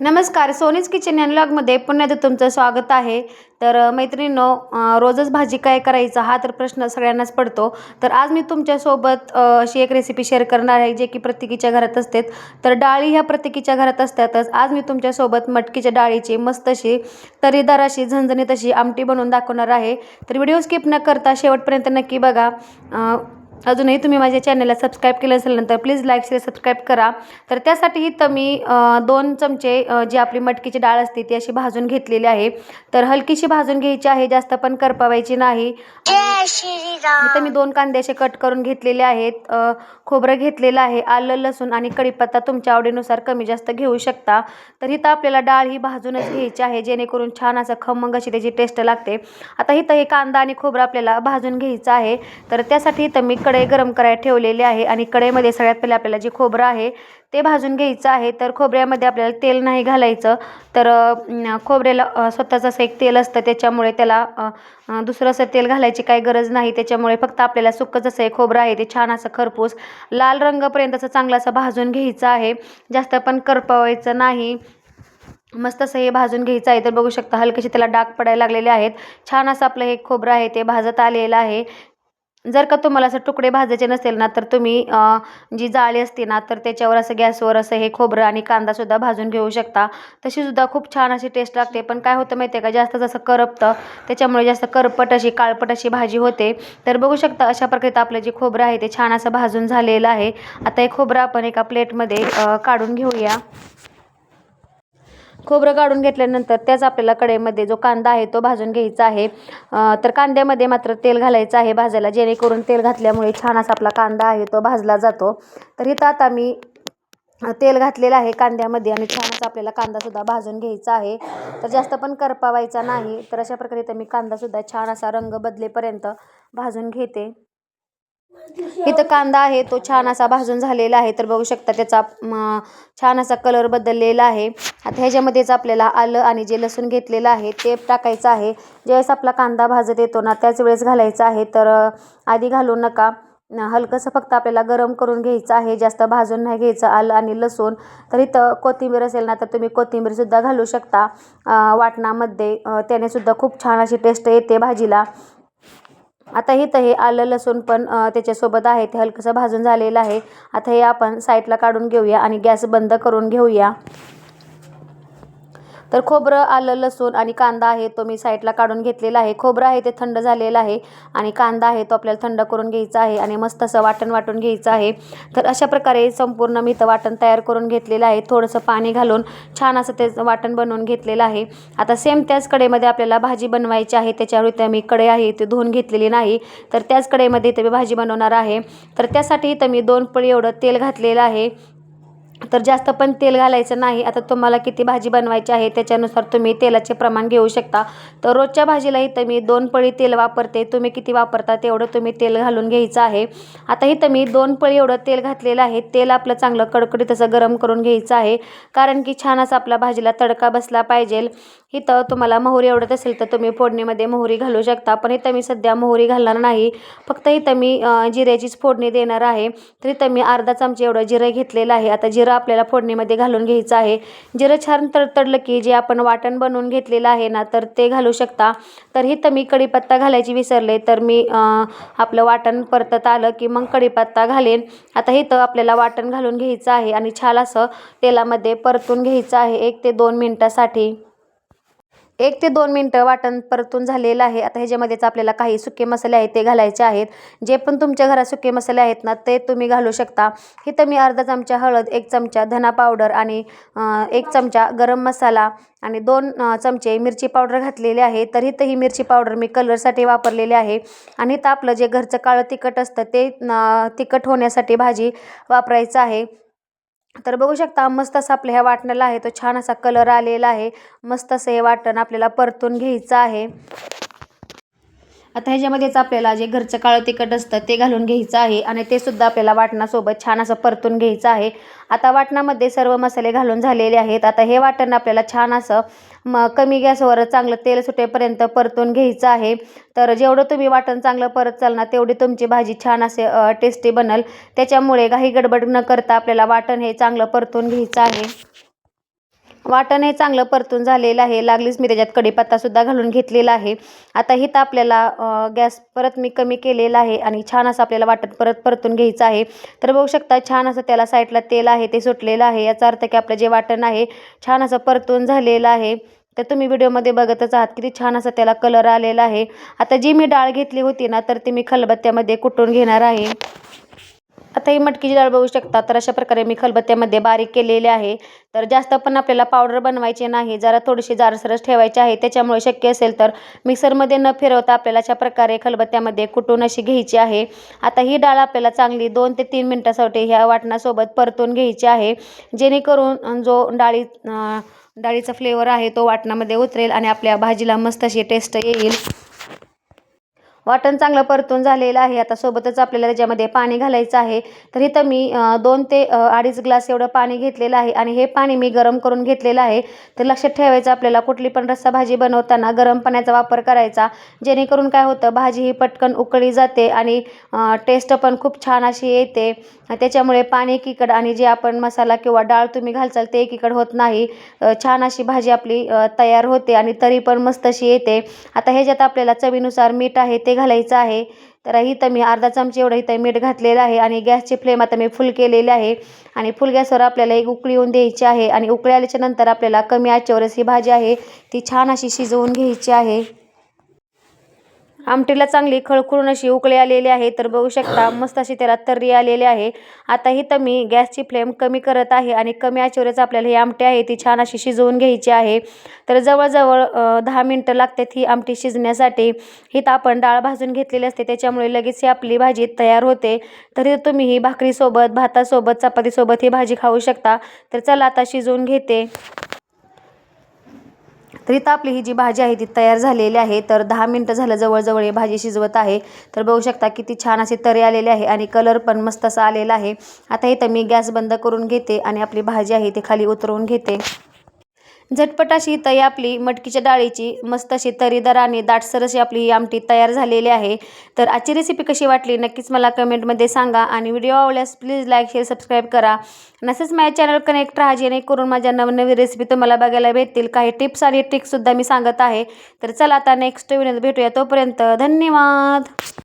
नमस्कार सोनीज किचन या लॉगमध्ये पुन्हा एकदा तुमचं स्वागत आहे. तर मैत्रिणीनो रोजच भाजी काय करायचा हा तर प्रश्न सगळ्यांनाच पडतो. तर आज मी तुमच्यासोबत अशी एक रेसिपी शेअर करणार आहे जे की प्रत्येकीच्या घरात असते. तर डाळी ह्या प्रत्येकीच्या घरात असतातच. आज मी तुमच्यासोबत मटकीच्या डाळीची मस्त अशी तरीदार अशी झणझणीत अशी आमटी बनवून दाखवणार आहे. तर व्हिडिओ स्किप न करता शेवटपर्यंत नक्की बघा. अजूनही तुम्ही माझ्या चॅनलला सबस्क्राईब केलं असेल नंतर प्लीज लाईक शेअर सबस्क्राईब करा. तर त्यासाठी इथं मी दोन चमचे जी आपली मटकीची डाळ असते ती अशी भाजून घेतलेली आहे. तर हलकीशी भाजून घ्यायची आहे जास्त पण करपावायची नाही. इथं मी दोन कांदे असे कट करून घेतलेले आहेत. खोबरं घेतलेलं आहे आलं लसूण आणि कढीपत्ता तुमच्या आवडीनुसार कमी जास्त घेऊ शकता. तर इथं आपल्याला डाळ ही भाजूनच घ्यायची आहे जेणेकरून छान असं खमंग अशी त्याची टेस्ट लागते. आता इथं हे कांदा आणि खोबरं आपल्याला भाजून घ्यायचं आहे. तर त्यासाठी इथं मी कढई गरम करायला ठेवलेली आहे आणि कढईमध्ये सगळ्यात पहिले आपल्याला जे खोबरं आहे ते भाजून घ्यायचं आहे. तर खोबऱ्यामध्ये आपल्याला तेल नाही घालायचं. तर खोबऱ्याला स्वतःचं असं एक तेल असतं त्याच्यामुळे त्याला दुसरं असं तेल घालायची काही गरज नाही. त्याच्यामुळे फक्त आपल्याला सुक्कं जसं हे खोबरं आहे ते छान असं खरपूस लाल रंगपर्यंत असं चांगलं असं भाजून घ्यायचं आहे. जास्त पण करपवायचं नाही. मस्त असं हे भाजून घ्यायचं आहे. तर बघू शकता हलकेसे त्याला डाग पडायला लागलेले आहेत. छान असं आपलं हे खोबरं आहे ते भाजत आलेलं आहे. जर का तुम्हाला असं तुकडे भाजायचे नसेल ना तर तुम्ही जी जाळी असते ना तर त्याच्यावर असं गॅसवर असं हे खोबरं आणि कांदासुद्धा भाजून घेऊ शकता. तशीसुद्धा खूप छान अशी टेस्ट लागते. पण काय होतं माहिती आहे का जास्त जसं करपतं त्याच्यामुळे जास्त करपट अशी काळपट अशी भाजी होते. तर बघू शकता अशा प्रकारे आपलं जे खोबरं आहे ते छान असं भाजून झालेलं आहे. आता हे खोबरं आपण एका प्लेटमध्ये काढून घेऊया. खोबरं काढून घेतल्यानंतर त्याच आपल्याला कढईमध्ये जो कांदा आहे तो भाजून घ्यायचा आहे. तर कांद्यामध्ये मात्र तेल घालायचं आहे भाजायला. जेणेकरून तेल घातल्यामुळे छान असा आपला कांदा आहे तो भाजला जातो. तर इथं आता मी तेल घातलेलं आहे कांद्यामध्ये आणि छान असा आपल्याला कांदासुद्धा भाजून घ्यायचा आहे. तर जास्त पण करपावायचा नाही. तर अशा प्रकारे तर मी कांदासुद्धा छान असा रंग बदलेपर्यंत भाजून घेते. इथं कांदा आहे तो छान असा भाजून झालेला आहे. तर बघू शकता त्याचा छान असा कलर बदललेला आहे. आता ह्याच्यामध्येच आपल्याला आलं आणि जे लसूण घेतलेलं आहे ते टाकायचं आहे. ज्यावेळेस आपला कांदा भाजत येतो ना त्याच वेळेस घालायचा आहे. तर आधी घालू नका. हलकंसं फक्त आपल्याला गरम करून घ्यायचं आहे. जास्त भाजून नाही घ्यायचं आलं आणि लसूण. तर इथं कोथिंबीर असेल ना तर तुम्ही कोथिंबीरसुद्धा घालू शकता. वाटणामध्ये त्यानेसुद्धा खूप छान अशी टेस्ट येते भाजीला. आता इथं हे आलं लसूण पण त्याच्यासोबत आहे. ते हलकंसं भाजून झालेलं आहे. आता हे आपण साईडला काढून घेऊया आणि गॅस बंद करून घेऊया. तर खोबरं आलं लसूण आणि कांदा आहे तो मी साईडला काढून घेतलेला आहे. खोबरं आहे ते थंड झालेलं आहे आणि कांदा आहे तो आपल्याला थंड करून घ्यायचा आहे आणि मस्त असं वाटण वाटून घ्यायचं आहे. तर अशा प्रकारे संपूर्ण मी इथं वाटण तयार करून घेतलेलं आहे. थोडंसं पाणी घालून छान असं ते वाटण बनवून घेतलेलं आहे. आता सेम त्याच कडेमध्ये आपल्याला भाजी बनवायची आहे. त्याच्यावर इथं मी कढई आहे ते धुवून घेतलेली नाही. तर त्याच कडेमध्ये इथं मी भाजी बनवणार आहे. तर त्यासाठी इथं मी दोन पळी एवढं तेल घातलेलं आहे. तर जास्त पण तेल घालायचं नाही. आता तुम्हाला किती भाजी बनवायची आहे त्याच्यानुसार तुम्ही तेलाचे प्रमाण घेऊ शकता. तर रोजच्या भाजीला इथं मी दोन पळी तेल वापरते. तुम्ही किती वापरता तेवढं तुम्ही तेल घालून घ्यायचं आहे. आता इथं मी दोन पळी एवढं तेल घातलेलं आहे. तेल आपलं चांगलं कडकडीत असं गरम करून घ्यायचं आहे. कारण की छान असा आपला भाजीला तडका बसला पाहिजे. इथं तुम्हाला मोहरी आवडत असेल तर तुम्ही फोडणीमध्ये मोहरी घालू शकता. पण इथं मी सध्या मोहरी घालणार नाही. फक्त इथं मी जिऱ्याचीच फोडणी देणार आहे. तर इथं मी अर्धा चमचे एवढं जिरं घेतलेलं आहे. आता जिरं आपल्याला फोडणीमध्ये घालून घ्यायचं आहे. जिरं छान तडतडलं की जे आपण वाटण बनवून घेतलेलं आहे ना तर ते घालू शकता. तर इथं मी कढीपत्ता घालायची विसरले तर मी आपलं वाटण परतत आलं की मग कढीपत्ता घालेन. आता इथं आपल्याला वाटण घालून घ्यायचं आहे आणि छान असं तेलामध्ये परतून घ्यायचं आहे एक ते दोन मिनटासाठी. एक ते दोन मिनटं वाटण परतून झालेलं आहे. आता ह्याच्यामध्येच आपल्याला काही सुके मसाले आहेत ते घालायचे आहेत. जे पण तुमच्या घरात सुके मसाले आहेत ना ते तुम्ही घालू शकता. इथं मी अर्धा चमचा हळद एक चमचा धना पावडर आणि एक चमचा गरम मसाला आणि दोन चमचे मिरची पावडर घातलेले आहे. तर इथं ही मिरची पावडर मी कलरसाठी वापरलेली आहे. आणि इथं आपलं जे घरचं काळं तिखट असतं ते तिखट होण्यासाठी भाजी वापरायचं आहे. तर बघू शकता मस्त असं आपल्या ह्या वाटणाला आहे तो छान असा कलर आलेला आहे. मस्त असं हे वाटण आपल्याला परतून घ्यायचं आहे. आता ह्याच्यामध्येच आपल्याला जे घरचं काळं तिखट असतं ते घालून घ्यायचं आहे आणि ते सुद्धा आपल्याला वाटणासोबत छान असं परतून घ्यायचं आहे. आता वाटणामध्ये सर्व मसाले घालून झालेले आहेत. आता हे वाटण आपल्याला छान असं म कमी गॅसवर चांगलं तेल सुटेपर्यंत परतून घ्यायचं आहे. तर जेवढं तुम्ही वाटण चांगलं परत चालणार तेवढी तुमची भाजी छान असे टेस्टी बनल. त्याच्यामुळे काही गडबड न करता आपल्याला वाटण हे चांगलं परतून घ्यायचं आहे. वाटण हे चांगलं परतून झालेलं आहे. लागलीच मी त्याच्यात कढीपत्तासुद्धा घालून घेतलेला आहे. आता हिथं आपल्याला गॅस परत मी कमी केलेला आहे आणि छान असं आपल्याला वाटण परत परतून घ्यायचं आहे. तर बघू शकता छान असं त्याला साईडला तेल आहे ते सुटलेलं आहे. याचा अर्थ की आपलं जे वाटण आहे छान असं परतून झालेलं आहे. तर तुम्ही व्हिडिओमध्ये बघतच आहात किती छान असं त्याला कलर आलेला आहे. आता जी मी डाळ घेतली होती ना तर ती मी खलबत्त्यामध्ये कुटून घेणार आहे. आता मटकीची डाळ बघू शकता. तर अशा प्रकारे मी खलबत्त्यामध्ये बारीक केलेले आहे. तर जास्त पण आपल्याला पावडर बनवायचे नाही. जरा थोडीशी जारसरस ठेवायची आहे. त्याच्यामुळे शक्य असेल तर मिक्सरमध्ये न फिरवता आपल्याला अशा प्रकारे खलबत्त्यामध्ये कुटून अशी घ्यायची आहे. आता ही डाळ आपल्याला चांगली दोन ते तीन मिनटासाठी ह्या वाटणासोबत परतून घ्यायची आहे. जेणेकरून जो डाळी डाळीचा फ्लेवर आहे तो वाटणामध्ये उतरेल आणि आपल्या भाजीला मस्त अशी टेस्ट येईल. वाटण चांगलं परतून झालेलं आहे. आता सोबतच आपल्याला त्याच्यामध्ये पाणी घालायचं आहे. तर इथं मी दोन ते अडीच ग्लास एवढं पाणी घेतलेलं आहे आणि हे पाणी मी गरम करून घेतलेलं आहे. तर लक्षात ठेवायचं आपल्याला कुठली पण रस्सा भाजी बनवताना गरम पाण्याचा वापर करायचा. जेणेकरून काय होतं भाजी ही पटकन उकळी जाते आणि टेस्ट पण खूप छान अशी येते. त्याच्यामुळे पाणी एकीकडं आणि जे आपण मसाला किंवा डाळ तुम्ही घालचाल ते एकीकडं होत नाही. छान अशी भाजी आपली तयार होते आणि तरी पण मस्त अशी येते. आता ह्याच्यात आपल्याला चवीनुसार मीठ आहे ते घालायचं आहे. तर इथं मी अर्धा चमचे एवढं इथं मीठ घातलेलं आहे आणि गॅसची फ्लेम आता मी फुल केलेली आहे. आणि फुल गॅसवर आपल्याला एक उकळी येऊन द्यायची आहे आणि उकळी आल्याच्यानंतर आपल्याला कमी आचेवरच ही भाजी आहे. ती छान अशी शिजवून घ्यायची आहे. आमटीला चांगली खळखळून अशी उकळी आलेली आहे तर बघू शकता मस्त अशी त्याला तर्री आलेली आहे. आता इथं मी गॅसची फ्लेम कमी करत आहे आणि कमी आचेवरच आपल्याला ही आमटी आहे ती छान अशी शिजवून घ्यायची आहे. तर जवळजवळ दहा मिनटं लागतात ही आमटी शिजण्यासाठी. इथं आपण डाळ भाजून घेतलेली असते त्याच्यामुळे लगेच ही आपली भाजी तयार होते. तरी तुम्ही ही भाकरीसोबत भातासोबत चपातीसोबत ही भाजी खाऊ शकता. तर चला आता शिजवून घेते. इथं आपली ही जी भाजी आहे ती तयार झालेली आहे. तर दहा मिनटं झालं जवळजवळ ही भाजी शिजवत आहे. तर बघू शकता किती छान असे तरी आलेले आहे आणि कलर पण मस्त असा आलेला आहे. आता इथं मी गॅस बंद करून घेते आणि आपली भाजी आहे ती खाली उतरवून घेते. झटपट अशी तई आपली मटकीच्या डाळीची मस्त अशी तरीदार आणि दाटसर अशी आपली ही आमटी तयार झालेली आहे. तर आजची रेसिपी कशी वाटली नक्कीच मला कमेंटमध्ये सांगा आणि व्हिडिओ आवडल्यास प्लीज लाईक शेअर सबस्क्राईब करा. नसेच माझ्या चॅनल कनेक्ट राहा जेणेकरून माझ्या नवनवीन रेसिपी तुम्हाला बघायला भेटतील. काही टिप्स आणि ट्रिक्ससुद्धा मी सांगत आहे. तर चला आता नेक्स्ट व्हिडिओ भेटूया तोपर्यंत धन्यवाद!